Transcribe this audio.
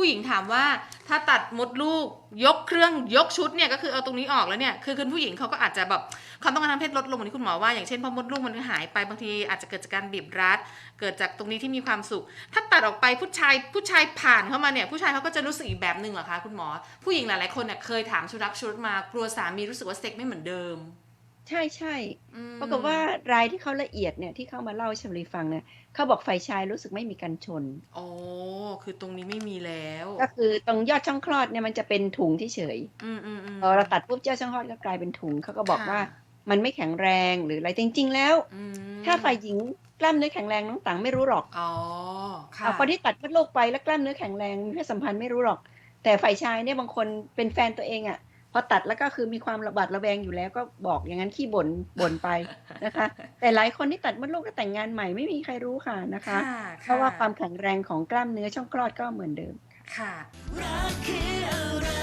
ผู้หญิงถามว่าถ้าตัดมดลูกยกเครื่องยกชุดเนี่ยก็คือเอาตรงนี้ออกแล้วเนี่ยคือคุณผู้หญิงเขาก็อาจจะแบบความต้องการทางเพศลดลงเหมือนที่คุณหมอว่าอย่างเช่นพอมดลูกมันหายไปบางทีอาจจะเกิดจากการบีบรัด เกิดจากตรงนี้ที่มีความสุข ถ้าตัดออกไปผู้ชายผู้ชายผ่านเข้ามาเนี่ยผู้ชายเขาก็จะรู้สึกอีกแบบหนึ่งเหรอคะคุณหมอ ผู้หญิงหลายๆคนเนี่ยเคยถามชุดรักชุดมากลัวสามีรู้สึกว่าเซ็กไม่เหมือนเดิม ใช่ใช่อืมปรากฏว่ารายที่เขาละเอียดเนี่ยที่เขามาเล่าให้ชมรีฟังเนี่ยเขาบอกฝ่ายชายรู้สึกไม่มีกันชน โอ้คือตรงนี้ไม่มีแล้ว ก็คือตรงยอดช่องคลอดเนี่ยมันจะเป็นถุงที่เฉยอืมอืมอืม พอเราตัดปุ๊บยอดช่องคลอดก็กลายเป็นถุงเขาก็บอกค่ะ ว่ามันไม่แข็งแรงหรืออะไรจริง ๆ แล้ว อืมถ้าฝ่ายหญิงกล้ามเนื้อแข็งแรงน้องตังไม่รู้หรอกอ๋อค่ะเอาคนที่ตัดมดลูกไปแล้วกล้ามเนื้อแข็งแรงมีเพศสัมพันธ์ไม่รู้หรอก แต่ฝ่ายชายเนี่ยบางคนเป็นแฟนตัวเองอะ่ะ พอตัดแล้วก็คือมีความระบาดระแวงอยู่แล้วก็บอกอย่างนั้นขี้บ่นบ่นไปนะคะ แต่หลายคนที่ตัดมดลูกก็แต่งงานใหม่ไม่มีใครรู้ค่ะนะคะค่ะเพราะว่าความแข็งแรงของกล้ามเนื้อช่องคลอดก็เหมือนเดิมค่ะรักคืออะไร